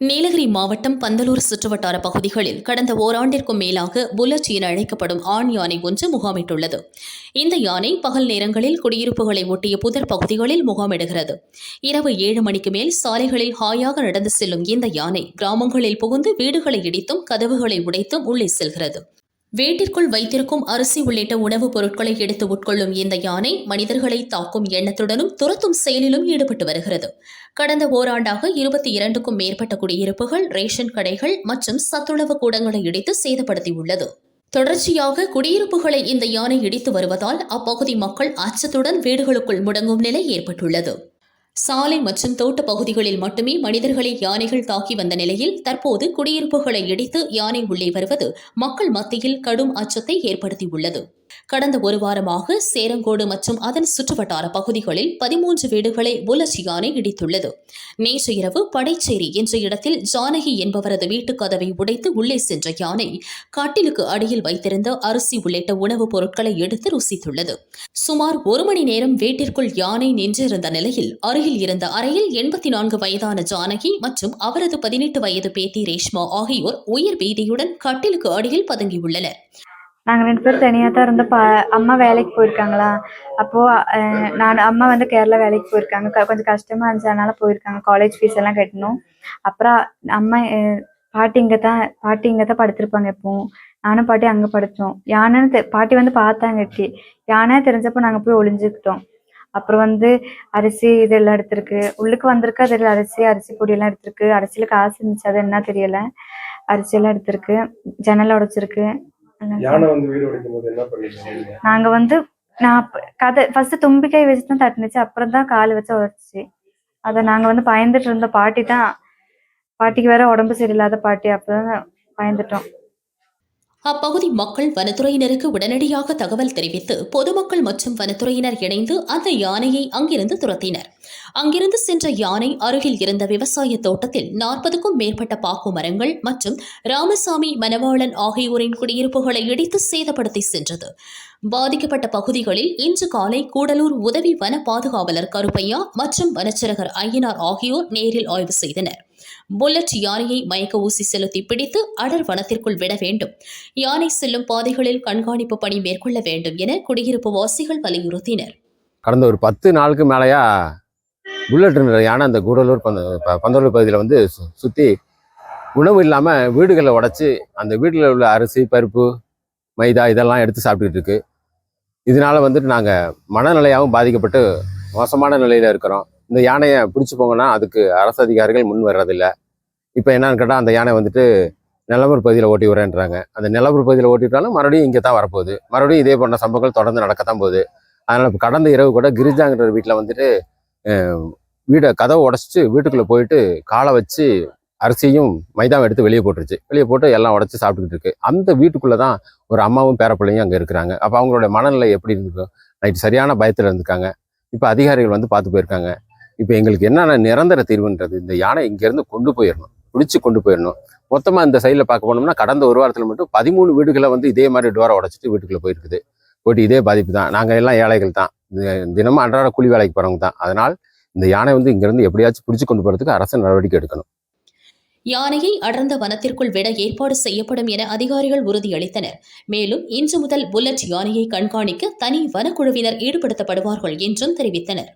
நீலகிரி மாவட்டம் பந்தலூர் சுற்றுவட்டார பகுதிகளில் கடந்த ஓராண்டிற்கும் மேலாக புல்லட் என அழைக்கப்படும் ஆண் யானை ஒன்று முகாமிட்டுள்ளது. இந்த யானை பகல் நேரங்களில் குடியிருப்புகளை ஒட்டிய புதர் பகுதிகளில் முகாமிடுகிறது. இரவு ஏழு மணிக்கு மேல் சாலைகளில் ஹாயாக நடந்து செல்லும் இந்த யானை கிராமங்களில் புகுந்து வீடுகளை இடித்தும் கதவுகளை உடைத்தும் உள்ளே செல்கிறது. வீட்டிற்குள் வைத்திருக்கும் அரிசி உள்ளிட்ட உணவுப் பொருட்களை எடுத்து உட்கொள்ளும் இந்த யானை மனிதர்களை தாக்கும் எண்ணத்துடனும் துரத்தும் செயலிலும் ஈடுபட்டு வருகிறது. கடந்த ஓராண்டாக இருபத்தி இரண்டுக்கும் மேற்பட்ட குடியிருப்புகள் ரேஷன் கடைகள் மற்றும் சத்துணவு கூடங்களை இடித்து சேதப்படுத்தியுள்ளது. தொடர்ச்சியாக குடியிருப்புகளை இந்த யானை இடித்து வருவதால் அப்பகுதி மக்கள் அச்சத்துடன் வீடுகளுக்குள் முடங்கும் நிலை ஏற்பட்டுள்ளது. சாலை மற்றும் தோட்ட பகுதிகளில் மட்டுமே மனிதர்களை யானைகள் தாக்கி வந்த நிலையில் தற்போது குடியிருப்புகளை இடித்து யானை உள்ளே வருவது மக்கள் மத்தியில் கடும் அச்சத்தை ஏற்படுத்தியுள்ளது. கடந்த ஒரு வாரமாக சேரங்கோடு மற்றும் அதன் சுற்றுவட்டார பகுதிகளில் பதிமூன்று வீடுகளை புலட் யானை இடித்துள்ளது. நேற்று இரவு படைச்சேரி என்ற இடத்தில் ஜானகி என்பவரது வீட்டு கதவை உடைத்து உள்ளே சென்ற யானை கட்டிலுக்கு அடியில் வைத்திருந்த அரிசி உள்ளிட்ட உணவுப் பொருட்களை எடுத்து ருசித்துள்ளது. சுமார் ஒரு மணி நேரம் வீட்டிற்குள் யானை நின்றிருந்த நிலையில் அருகில் இருந்த அறையில் எண்பத்தி நான்கு வயதான ஜானகி மற்றும் அவரது பதினெட்டு வயது பேத்தி ரேஷ்மா ஆகியோர் உயிர் பீதியுடன் கட்டிலுக்கு அடியில் பதுங்கியுள்ளனர். நாங்கள் ரெண்டு பேரும் தனியாக தான் இருந்தோம் பா அம்மா வேலைக்கு போயிருக்காங்களா? அப்போது நான் அம்மா வந்து கேரளா வேலைக்கு போயிருக்காங்க. க- கொஞ்சம் கஷ்டமாக இருந்துச்சு. அதனால் போயிருக்காங்க. காலேஜ் ஃபீஸ் எல்லாம் கட்டணும். அப்புறம் அம்மா பாட்டி இங்கே தான் பாட்டி இங்கே தான் படுத்திருப்பாங்க எப்பவும் நானும் பாட்டி அங்கே படுத்தோம். யானைன்னு தெ- பாட்டி வந்து பார்த்தாங்க எட்டி யானை தெரிஞ்சப்போ நாங்கள் போய் ஒளிஞ்சுக்கிட்டோம். அப்புறம் வந்து அரிசி இதெல்லாம் எடுத்திருக்கு. உள்ளுக்கு வந்திருக்கு. அதில் அரிசி அரிசி பொடியெல்லாம் எடுத்திருக்கு. அரிசியில் காசு இருந்துச்சு. அது என்ன தெரியல. அரிசியெல்லாம் எடுத்திருக்கு. ஜன்னல் உடைச்சிருக்கு. நீங்க? வந்து நான் கதை ஃபர்ஸ்ட் தும்பிக்கை வச்சு தான் தட்டுனுச்சு அப்புறம் தான் கால் வச்சு உதச்சிச்சு அதை நாங்க வந்து பயந்துட்டு இருந்த பாட்டி தான் பாட்டிக்கு வேற உடம்பு சரியில்லாத பாட்டி அப்பதான் பயந்துட்டோம். அப்பகுதி மக்கள் வனத்துறையினருக்கு உடனடியாக தகவல் தெரிவித்து பொதுமக்கள் மற்றும் வனத்துறையினர் இணைந்து அந்த யானையை அங்கிருந்து துரத்தினர். அங்கிருந்து சென்ற யானை அருகில் இருந்த விவசாய தோட்டத்தில் நாற்பதுக்கும் மேற்பட்ட பாக்கு மரங்கள் மற்றும் ராமசாமி மணவாளன் ஆகியோரின் குடியிருப்புகளை இடித்து சேதப்படுத்தி சென்றது. பாதிக்கப்பட்ட பகுதிகளில் இன்று காலை கூடலூர் உதவி வன பாதுகாவலர் கருப்பையா மற்றும் வனச்சரகர் ஐயனார் ஆகியோர் நேரில் ஆய்வு செய்தனர். புல்லட் யானையை மயக்க ஊசி செலுத்தி பிடித்து அடர் வனத்திற்குள் விட வேண்டும். யானை செல்லும் பாதைகளில் கண்காணிப்பு பணி மேற்கொள்ள வேண்டும் என குடியிருப்பு வாசிகள் வலியுறுத்தினர். கடந்த ஒரு பத்து நாளுக்கு மேலேயா புல்லட் யானை அந்த கூடலூர் பந்த பந்தலூர் பகுதியில் வந்து சு- சுற்றி உணவு இல்லாமல் வீடுகளை உடைச்சி அந்த வீட்டில் உள்ள அரிசி பருப்பு மைதா இதெல்லாம் எடுத்து சாப்பிட்டுட்டு இருக்கு. இதனால வந்துட்டு நாங்கள் மனநிலையாகவும் பாதிக்கப்பட்டு மோசமான நிலையில் இருக்கிறோம். இந்த யானையை பிடிச்சி போங்கன்னா அதுக்கு அரசு அதிகாரிகள் முன் வர்றதில்ல. இப்போ என்னன்னு கேட்டால் அந்த யானை வந்துட்டு நிலவூர் பகுதியில் ஓட்டி விடுறேன்றாங்க. அந்த நிலவூர் பகுதியில் ஓட்டிட்டாலும் மறுபடியும் இங்கே தான் வரப்போகுது. மறுபடியும் இதே போன்ற சம்பவங்கள் தொடர்ந்து நடக்கத்தான் போகுது. அதனால் இப்போ கடந்த இரவு கூட கிரிஜாங்கிற வீட்டில் வந்துட்டு வீடை கதவை உடச்சிட்டு வீட்டுக்குள்ளே போயிட்டு காலை வச்சு அரிசியும் மைதாவும் எடுத்து வெளியே போட்டுருச்சு. வெளியே போட்டு எல்லாம் உடச்சி சாப்பிட்டுக்கிட்டு இருக்கு. அந்த வீட்டுக்குள்ளே தான் ஒரு அம்மாவும் பேரப்பிள்ளையும் அங்கே இருக்கிறாங்க. அப்போ அவங்களோட மனநிலை எப்படி இருக்கும் நைட்டு சரியான பயத்தில் இருந்திருக்காங்க. இப்போ அதிகாரிகள் வந்து பார்த்து போயிருக்காங்க. இப்போ எங்களுக்கு என்னென்ன நிரந்தர தீர்வுன்றது இந்த யானை இங்கேருந்து கொண்டு போயிடணும் பிடிச்சி கொண்டு போயிடணும் மொத்தமாக இந்த சைடில் பார்க்க போனோம்னா கடந்த ஒரு வாரத்தில் மட்டும் பதிமூணு வீடுகளை வந்து இதே மாதிரி டோரை உடச்சிட்டு வீட்டுக்குள்ளே போயிருக்குது. போயிட்டு இதே பாதிப்பு தான். நாங்கள் எல்லாம் ஏழைகள் தான். தினமும் அன்றாட கூலி வேலைக்கு போகிறவங்க தான். அதனால் இந்த யானை வந்து இங்கேருந்து எப்படியாச்சும் பிடிச்சி கொண்டு போகிறதுக்கு அரசு நடவடிக்கை எடுக்கணும். யானையை அடர்ந்த வனத்திற்குள் விட ஏற்பாடு செய்யப்படும் என அதிகாரிகள் உறுதியளித்தனர். மேலும் இன்று முதல் புல்லட் யானையை கண்காணிக்க தனி வனக்குழுவினர் ஈடுபடுத்தப்படுவார்கள் என்றும் தெரிவித்தனர்.